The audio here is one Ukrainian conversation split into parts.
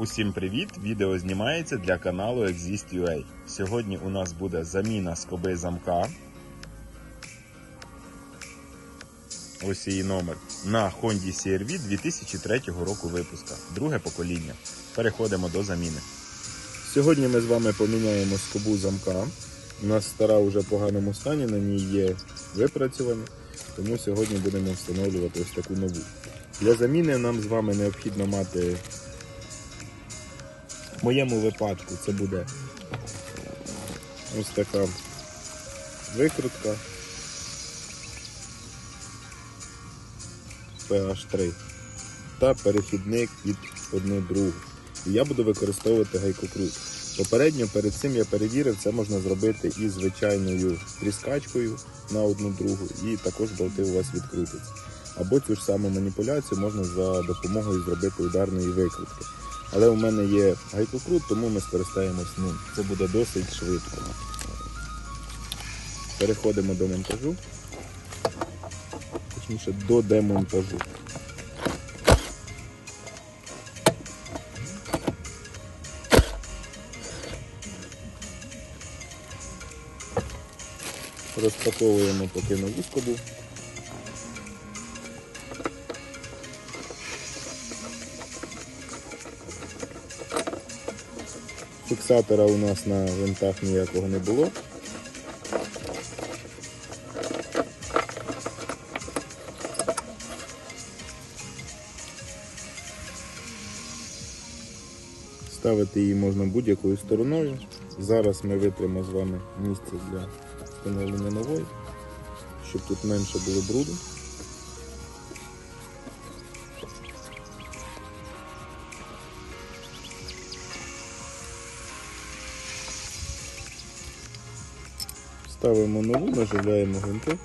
Усім привіт! Відео знімається для каналу Exist.ua. Сьогодні у нас буде заміна скоби замка. Ось її номер. На Honda CR-V 2003 року випуска. Друге покоління. Переходимо до заміни. Сьогодні ми з вами поміняємо скобу замка. У нас стара вже в поганому стані, на ній є випрацювання, тому сьогодні будемо встановлювати ось таку нову. Для заміни нам з вами необхідно мати в моєму випадку це буде ось така викрутка PH3 та перехідник під одну другу. І я буду використовувати гайкокрут. Попередньо перед цим я перевірив, це можна зробити і звичайною тріскачкою на одну другу, і також болти у вас відкрутяться. Або цю ж саму маніпуляцію можна за допомогою зробити ударної викрутки. Але у мене є гайкокрут, тому ми скористаємось ним. Це буде досить швидко. Переходимо до монтажу. Точніше, до демонтажу. Розпаковуємо поки нову скобу. Фіксатора у нас на винтах ніякого не було. Ставити її можна будь-якою стороною. Зараз ми витримо з вами місце для встановлення нової, щоб тут менше було бруду. Ставимо нову, наживляємо гвинти.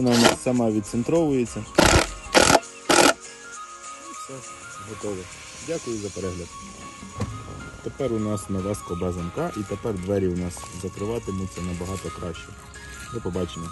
Вона у нас сама відцентровується. Все, готово. Дякую за перегляд. Тепер у нас нова скоба замка і тепер двері у нас закриватимуться набагато краще. До побачення.